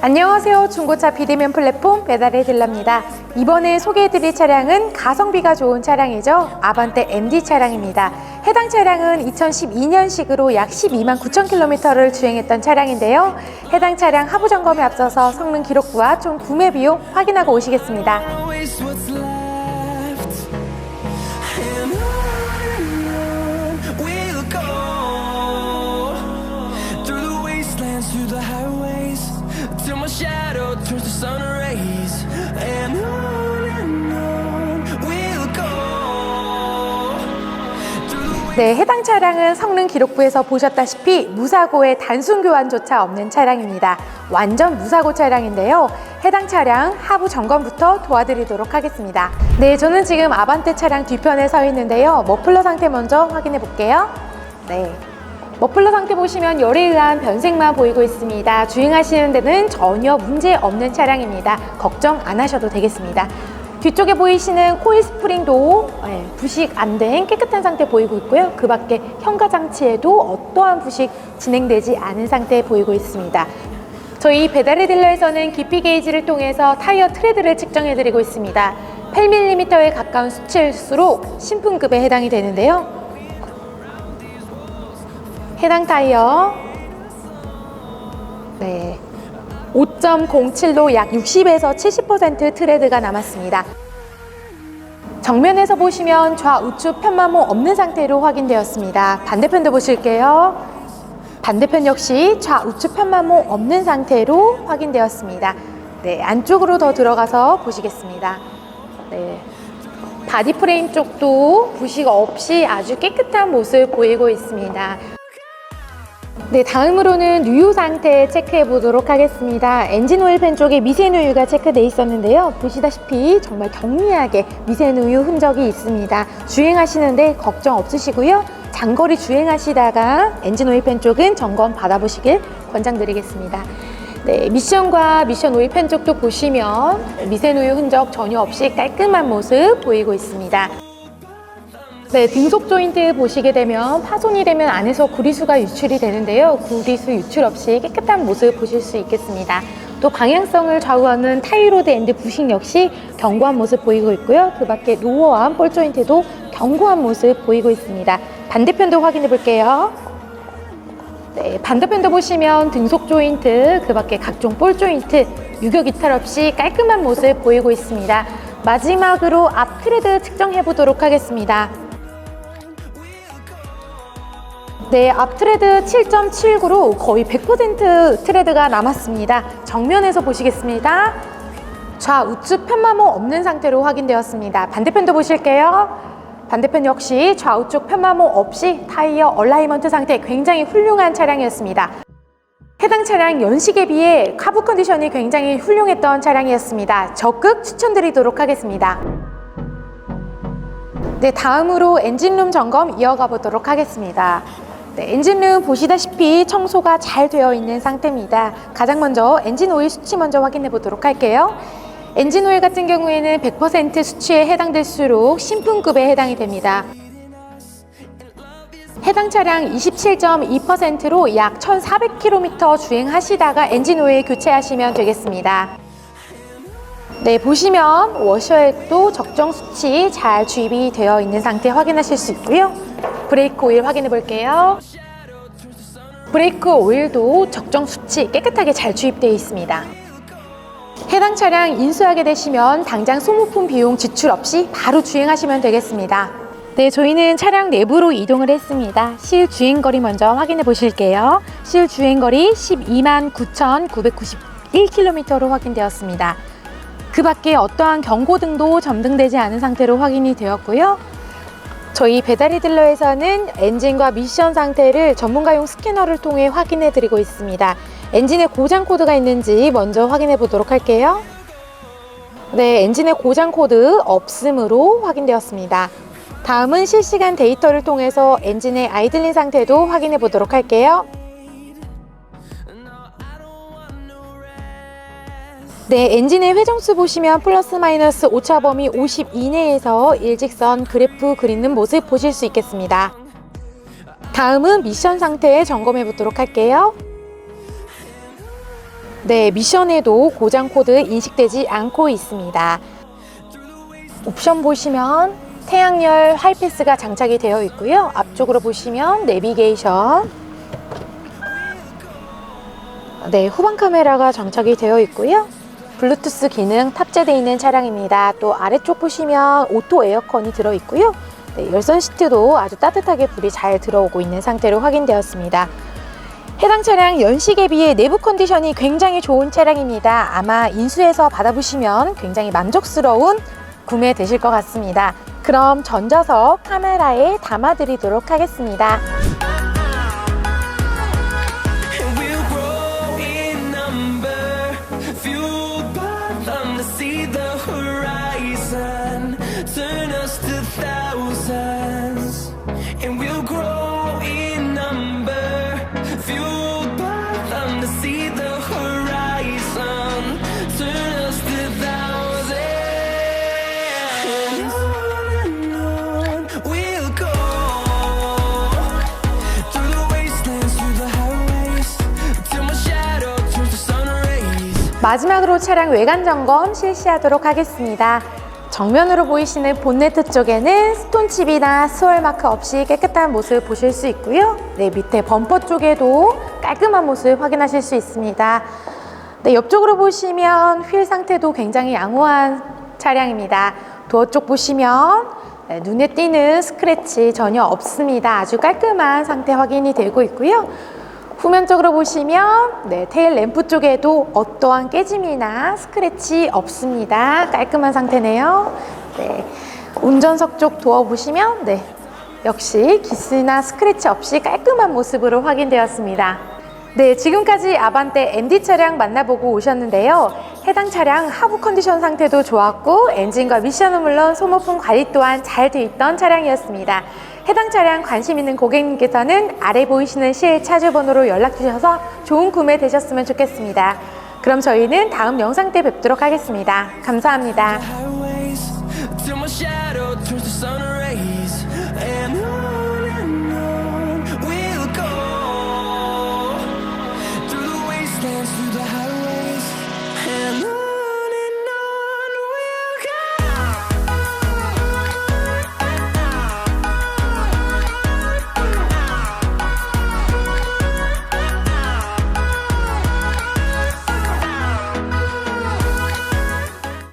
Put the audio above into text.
안녕하세요. 중고차 비대면 플랫폼 배달의 딜러입니다. 이번에 소개해드릴 차량은 가성비가 좋은 차량이죠. 아반떼 MD 차량입니다. 해당 차량은 2012년식으로 약 12만 9천 킬로미터를 주행했던 차량인데요. 해당 차량 하부 점검에 앞서서 성능 기록부와 총 구매 비용 확인하고 오시겠습니다. Turns to sun rays. And on through the 네, 해당 차량은 성능 기록부에서 보셨다시피 무사고에 단순 교환조차 없는 차량입니다. 완전 무사고 차량인데요. 해당 차량 하부 점검부터 도와드리도록 하겠습니다. 네, 저는 지금 아반떼 차량 뒤편에 서 있는데요. 머플러 상태 먼저 확인해 볼게요. 네. 머플러 상태 보시면 열에 의한 변색만 보이고 있습니다. 주행하시는 데는 전혀 문제 없는 차량입니다. 걱정 안 하셔도 되겠습니다. 뒤쪽에 보이시는 코일 스프링도 예, 부식 안 된 깨끗한 상태 보이고 있고요. 그 밖에 현가 장치에도 어떠한 부식 진행되지 않은 상태 보이고 있습니다. 저희 배달의 딜러에서는 깊이 게이지를 통해서 타이어 트레드를 측정해 드리고 있습니다. 8mm에 가까운 수치일수록 신품급에 해당이 되는데요. 해당 타이어 네. 5.07로 약 60에서 70% 트레드가 남았습니다. 정면에서 보시면 좌우측 편마모 없는 상태로 확인되었습니다. 반대편도 보실게요. 반대편 역시 좌우측 편마모 없는 상태로 확인되었습니다. 네, 안쪽으로 더 들어가서 보시겠습니다. 네. 바디 프레임 쪽도 부식 없이 아주 깨끗한 모습 보이고 있습니다. 네, 다음으로는 누유 상태 체크해 보도록 하겠습니다. 엔진 오일 팬 쪽에 미세누유가 체크돼 있었는데요. 보시다시피 정말 경미하게 미세누유 흔적이 있습니다. 주행하시는데 걱정 없으시고요. 장거리 주행하시다가 엔진 오일 팬 쪽은 점검 받아보시길 권장드리겠습니다. 네, 미션과 미션 오일 팬 쪽도 보시면 미세누유 흔적 전혀 없이 깔끔한 모습 보이고 있습니다. 네, 등속 조인트 보시게 되면 파손이 되면 안에서 구리수가 유출이 되는데요. 구리수 유출 없이 깨끗한 모습 보실 수 있겠습니다. 또 방향성을 좌우하는 타이로드 앤드 부식 역시 견고한 모습 보이고 있고요. 그 밖에 로어암 볼 조인트도 견고한 모습 보이고 있습니다. 반대편도 확인해 볼게요. 네, 반대편도 보시면 등속 조인트, 그 밖에 각종 볼 조인트, 유격 이탈 없이 깔끔한 모습 보이고 있습니다. 마지막으로 앞 트레드 측정해 보도록 하겠습니다. 네, 앞 트레드 7.79로 거의 100% 트레드가 남았습니다. 정면에서 보시겠습니다. 좌우측 편마모 없는 상태로 확인되었습니다. 반대편도 보실게요. 반대편 역시 좌우측 편마모 없이 타이어 얼라이먼트 상태 굉장히 훌륭한 차량이었습니다. 해당 차량 연식에 비해 카부 컨디션이 굉장히 훌륭했던 차량이었습니다. 적극 추천드리도록 하겠습니다. 네, 다음으로 엔진룸 점검 이어가 보도록 하겠습니다. 네, 엔진룸 보시다시피 청소가 잘 되어 있는 상태입니다. 가장 먼저 엔진 오일 수치 먼저 확인해 보도록 할게요. 엔진 오일 같은 경우에는 100% 수치에 해당될수록 신품급에 해당이 됩니다. 해당 차량 27.2%로 약 1,400km 주행하시다가 엔진 오일 교체하시면 되겠습니다. 네, 보시면 워셔액도 적정 수치 잘 주입이 되어 있는 상태 확인하실 수 있고요. 브레이크 오일 확인해 볼게요. 브레이크 오일도 적정 수치 깨끗하게 잘 주입되어 있습니다. 해당 차량 인수하게 되시면 당장 소모품 비용 지출 없이 바로 주행하시면 되겠습니다. 네, 저희는 차량 내부로 이동을 했습니다. 실 주행거리 먼저 확인해 보실게요. 실 주행거리 12만 9,991km로 확인되었습니다. 그 밖에 어떠한 경고 등도 점등되지 않은 상태로 확인이 되었고요. 저희 배달이 딜러에서는 엔진과 미션 상태를 전문가용 스캐너를 통해 확인해 드리고 있습니다. 엔진에 고장 코드가 있는지 먼저 확인해 보도록 할게요. 네, 엔진의 고장 코드 없음으로 확인되었습니다. 다음은 실시간 데이터를 통해서 엔진의 아이들링 상태도 확인해 보도록 할게요. 네, 엔진의 회전수 보시면 플러스 마이너스 오차 범위 50 이내에서 일직선 그래프 그리는 모습 보실 수 있겠습니다. 다음은 미션 상태 점검해 보도록 할게요. 네, 미션에도 고장 코드 인식되지 않고 있습니다. 옵션 보시면 태양열 하이패스가 장착이 되어 있고요. 앞쪽으로 보시면 내비게이션. 네, 후방 카메라가 장착이 되어 있고요. 블루투스 기능 탑재되어 있는 차량입니다. 또 아래쪽 보시면 오토 에어컨이 들어 있고요. 네, 열선 시트도 아주 따뜻하게 불이 잘 들어오고 있는 상태로 확인되었습니다. 해당 차량 연식에 비해 내부 컨디션이 굉장히 좋은 차량입니다. 아마 인수해서 받아보시면 굉장히 만족스러운 구매 되실 것 같습니다. 그럼 전자석 카메라에 담아드리도록 하겠습니다. 마지막으로 차량 외관 점검 실시하도록 하겠습니다. 정면으로 보이시는 본네트 쪽에는 스톤칩이나 스월 마크 없이 깨끗한 모습 보실 수 있고요. 네, 밑에 범퍼 쪽에도 깔끔한 모습 확인하실 수 있습니다. 네, 옆쪽으로 보시면 휠 상태도 굉장히 양호한 차량입니다. 도어 쪽 보시면 네, 눈에 띄는 스크래치 전혀 없습니다. 아주 깔끔한 상태 확인이 되고 있고요. 후면쪽으로 보시면 네, 테일 램프 쪽에도 어떠한 깨짐이나 스크래치 없습니다. 깔끔한 상태네요. 네, 운전석 쪽 도어 보시면 네, 역시 기스나 스크래치 없이 깔끔한 모습으로 확인되었습니다. 네, 지금까지 아반떼 MD 차량 만나보고 오셨는데요. 해당 차량 하부 컨디션 상태도 좋았고 엔진과 미션은 물론 소모품 관리 또한 잘 돼 있던 차량이었습니다. 해당 차량 관심 있는 고객님께서는 아래 보이시는 실 차주 번호로 연락 주셔서 좋은 구매 되셨으면 좋겠습니다. 그럼 저희는 다음 영상 때 뵙도록 하겠습니다. 감사합니다.